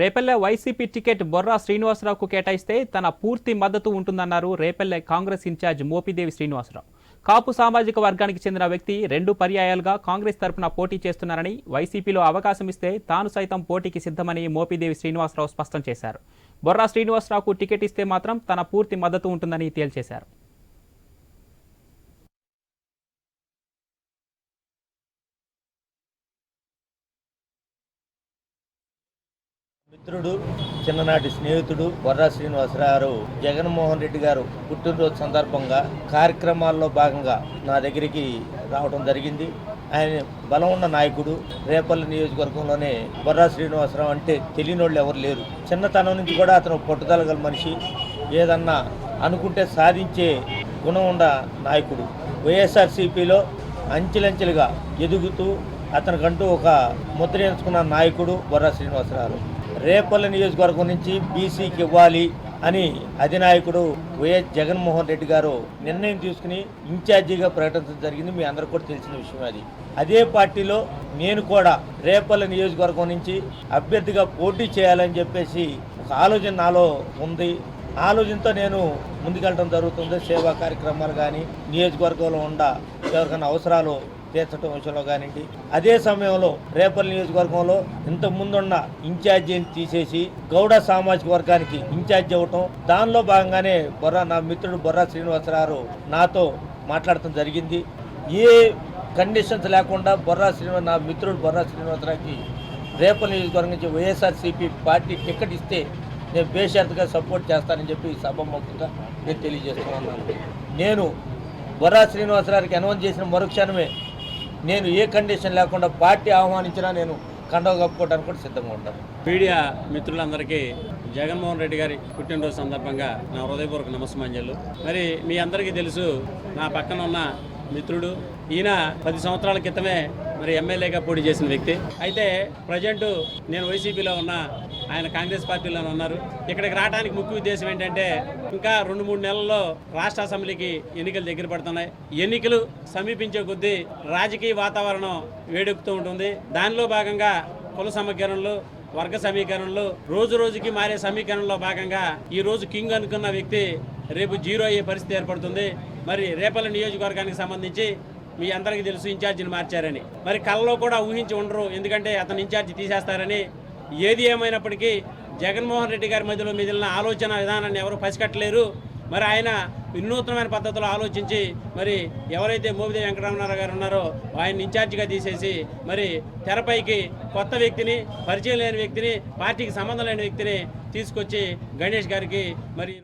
Repalle YCP ticket Borra శ్రీనివాసరావుకు కేటాయిస్తే తన పూర్తి మద్దతు ఉంటుందన్నారు రేపల్లె కాంగ్రెస్ ఇన్ఛార్జ్ మోపిదేవి శ్రీనివాసరావు. కాపు సామాజిక వర్గానికి చెందిన వ్యక్తి రెండు పర్యాయాలుగా కాంగ్రెస్ తరపున పోటీ చేస్తున్నారని వైసీపీలో అవకాశం ఇస్తే తాను సైతం పోటీకి సిద్ధమని మోపిదేవి శ్రీనివాసరావు స్పష్టం చేశారు. బొర్రా శ్రీనివాసరావుకు టికెట్ ఇస్తే మాత్రం తన పూర్తి మద్దతు ఉంటుందని తేల్చేశారు. మిత్రుడు చిన్ననాటి స్నేహితుడు వర్రా శ్రీనివాసరావు జగన్మోహన్ రెడ్డి గారు పుట్టినరోజు సందర్భంగా కార్యక్రమాల్లో భాగంగా నా దగ్గరికి రావడం జరిగింది. ఆయన బలం ఉన్న నాయకుడు. రేపల్లి నియోజకవర్గంలోనే వర్రా శ్రీనివాసరావు అంటే తెలియని వాళ్ళు ఎవరు లేరు. చిన్నతనం నుంచి కూడా అతను పట్టుదల గల మనిషి. ఏదన్నా అనుకుంటే సాధించే గుణం ఉన్న నాయకుడు. వైఎస్ఆర్సీపీలో అంచెలంచెలుగా ఎదుగుతూ అతనికంటూ ఒక ముద్ర ఎంచుకున్న నాయకుడు బొర్రా శ్రీనివాసరావు. రేపల్లి నియోజకవర్గం నుంచి బీసీకి ఇవ్వాలి అని అధినాయకుడు వైఎస్ జగన్మోహన్ రెడ్డి గారు నిర్ణయం తీసుకుని ఇన్ఛార్జిగా ప్రకటించడం జరిగింది. మీ అందరికి కూడా తెలిసిన విషయం అది. అదే పార్టీలో నేను కూడా రేపల్లి నియోజకవర్గం నుంచి అభ్యర్థిగా పోటీ చేయాలని చెప్పేసి ఒక ఆలోచన నాలో ఉంది. ఆలోచనతో నేను ముందుకెళ్ళడం జరుగుతుంది. సేవా కార్యక్రమాలు కానీ నియోజకవర్గంలో ఉండ ఎవరికైనా అవసరాలు తీర్చడం విషయంలో కానివ్వండి అదే సమయంలో రేపల్లి నియోజకవర్గంలో ఇంత ముందున్న ఇన్ఛార్జీని తీసేసి గౌడ సామాజిక వర్గానికి ఇన్ఛార్జ్ అవ్వటం దానిలో భాగంగానే బొర్రా నా మిత్రుడు బొర్రా శ్రీనివాసరావు నాతో మాట్లాడటం జరిగింది. ఏ కండిషన్స్ లేకుండా బొర్రా శ్రీనివాస నా మిత్రుడు బొర్రా శ్రీనివాసరావుకి రేపల్లి నియోజకవర్గం నుంచి వైఎస్ఆర్సీపీ పార్టీ టికెట్ ఇస్తే నేను బేషరతుగా సపోర్ట్ చేస్తానని చెప్పి సభముఖంగా నేను తెలియజేస్తున్నాను. నేను బొర్రా శ్రీనివాసరావుకి అనౌన్స్ చేసిన మరుక్షణమే నేను ఏ కండిషన్ లేకుండా పార్టీ ఆహ్వానించినా నేను కండవ కప్పుకోవడానికి కూడా సిద్ధంగా ఉంటాను. మీడియా మిత్రులందరికీ జగన్మోహన్ రెడ్డి గారి పుట్టినరోజు సందర్భంగా నా హృదయపూర్వక నమస్మాంజలు మరి మీ అందరికీ తెలుసు నా పక్కన ఉన్న మిత్రుడు ఈయన పది సంవత్సరాల క్రితమే మరి ఎమ్మెల్యేగా పోటీ చేసిన వ్యక్తి. అయితే ప్రజెంట్ నేను వైసీపీలో ఉన్న ఆయన కాంగ్రెస్ పార్టీలో ఉన్నారు. ఇక్కడికి రావడానికి ముఖ్య ఉద్దేశం ఏంటంటే ఇంకా రెండు మూడు నెలల్లో రాష్ట్ర అసెంబ్లీకి ఎన్నికలు దగ్గర పడుతున్నాయి. ఎన్నికలు సమీపించే కొద్దీ రాజకీయ వాతావరణం వేడెక్కుతూ ఉంటుంది. దానిలో భాగంగా కుల సమీకరణలు వర్గ సమీకరణలు రోజు రోజుకి మారే సమీకరణలో భాగంగా ఈ రోజు కింగ్ అనుకున్న వ్యక్తి రేపు జీరో అయ్యే పరిస్థితి ఏర్పడుతుంది. మరి రేపల్లి నియోజకవర్గానికి సంబంధించి మీ అందరికీ తెలుసు ఇన్ఛార్జిని మార్చారని. మరి కళ్ళలో కూడా ఊహించి ఉండరు ఎందుకంటే అతను ఇన్ఛార్జి తీసేస్తారని. ఏది ఏమైనప్పటికీ జగన్మోహన్ రెడ్డి గారి మధ్యలో మిగిలిన ఆలోచన విధానాన్ని ఎవరు పసికట్టలేరు మరి ఆయన వినూత్నమైన పద్ధతిలో ఆలోచించి మరి ఎవరైతే మోపిదేవి వెంకటరమణారావు గారు ఉన్నారో ఆయన ఇన్ఛార్జిగా తీసేసి మరి తెరపైకి కొత్త వ్యక్తిని పరిచయం లేని వ్యక్తిని పార్టీకి సంబంధం లేని వ్యక్తిని తీసుకొచ్చి గణేష్ గారికి మరి